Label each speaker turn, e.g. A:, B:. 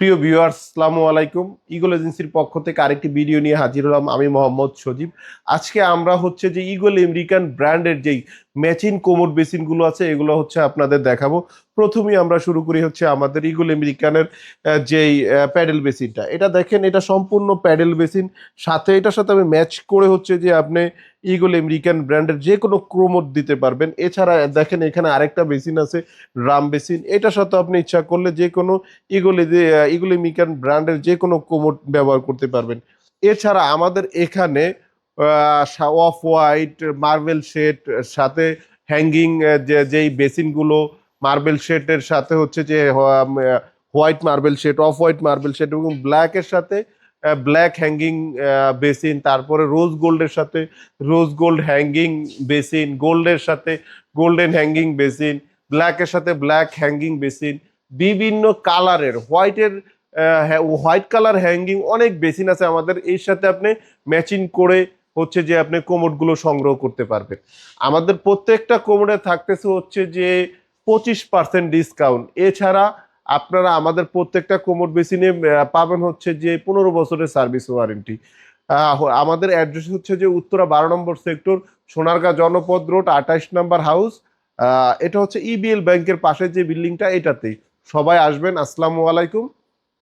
A: প্রিয় ভিউয়ার্স আসসালামু আলাইকুম। ইগল এজেন্সির পক্ষ থেকে আরেকটি ভিডিও নিয়ে হাজির হলাম আমি মোহাম্মদ সজীব। আজকে আমরা হচ্ছে যে ইগল আমেরিকান ব্র্যান্ডের যেই ম্যাচিং কোমর বেসিনগুলো আছে, এগুলো হচ্ছে আপনাদের দেখাবো। প্রথমেই আমরা শুরু করি হচ্ছে আমাদের ইগল আমেরিকানের যেই প্যাডেল বেসিনটা। এটা দেখেন, এটা সম্পূর্ণ প্যাডেল বেসিন। সাথে এটার সাথে আমি ম্যাচ করে হচ্ছে যে আপনি ইগল আমেরিকান ব্র্যান্ডের যে কোনো ক্রোমোট দিতে পারবেন। এছাড়া দেখেন, এখানে আরেকটা বেসিন আছে ড্রাম বেসিন। এটার সাথে আপনি ইচ্ছা করলে যে কোনো ইগলে ইগলে মিকান ব্র্যান্ডের যে কোনো কোমোট ব্যবহার করতে পারবেন। এছাড়া আমাদের এখানে অফ হোয়াইট মার্বেল শেড সাথে হ্যাঙ্গিং যেই বেসিনগুলো মার্বেল শেডের সাথে হচ্ছে যে white marble shade off white marble shade এবং ব্ল্যাকের সাথে ব্ল্যাক হ্যাঙ্গিং বেসিন, তারপরে রোজ গোল্ডের সাথে রোজ গোল্ড হ্যাঙ্গিং বেসিন গোল্ডের সাথে গোল্ডেন হ্যাঙ্গিং বেসিন ব্ল্যাকের সাথে ব্ল্যাক হ্যাঙ্গিং বেসিন, বিভিন্ন কালারের হোয়াইটের হোয়াইট কালার হ্যাঙ্গিং অনেক বেসিন আছে আমাদের, এর সাথে আপনি ম্যাচিং করে হচ্ছে যে আপনি কোমোডগুলো সংগ্রহ করতে পারবেন। আমাদের প্রত্যেকটা কোমোডে থাকতেছে হচ্ছে যে পঁচিশ পার্সেন্ট ডিসকাউন্ট এছাড়া আপনারা আমাদের প্রত্যেকটা কোমোড বেসিনে পাবেন হচ্ছে যে পনেরো বছরের সার্ভিস ওয়ারেন্টি আমাদের অ্যাড্রেস হচ্ছে যে উত্তরা বারো নম্বর সেক্টর সোনারগাঁ জনপদ রোড আঠাইশ নম্বর হাউস এটা হচ্ছে ইবিএল ব্যাংকের পাশে যে বিল্ডিংটা এটাতেই। সবাই আসবেন, আসসালামু আলাইকুম।